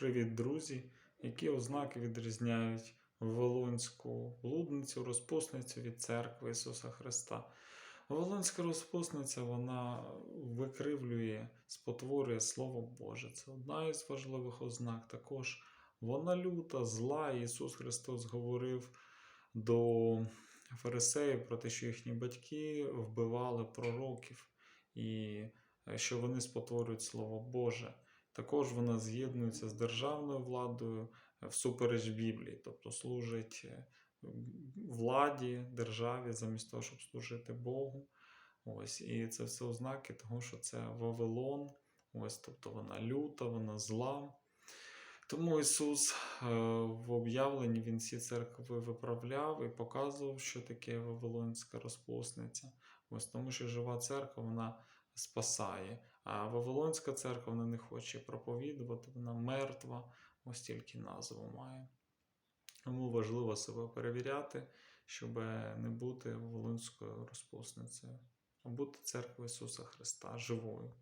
Привіт, друзі! Які ознаки відрізняють Вавилонську блудницю, розпусницю від церкви Ісуса Христа? Вавилонська розпусниця вона викривлює, спотворює Слово Боже. Це одна із важливих ознак. Також вона люта, зла. Ісус Христос говорив до фарисеїв про те, що їхні батьки вбивали пророків і е, що вони спотворюють Слово Боже. Також вона з'єднується з державною владою е, всупереч Біблії, тобто служить е, владі, державі, замість того, щоб служити Богу. Ось, і це все ознаки того, що це Вавилон. Ось, тобто вона люта, вона зла. Тому Ісус е, в об'явленні Він всі церкви виправляв і показував, що таке Вавилонська розпусниця. Ось тому, що жива церква вона спасає. А Вавилонська церква вона не хоче проповідувати, вона мертва, ось тільки назву має. Тому важливо себе перевіряти, щоб не бути Вавилонською розпусницею, а бути церквою Ісуса Христа живою.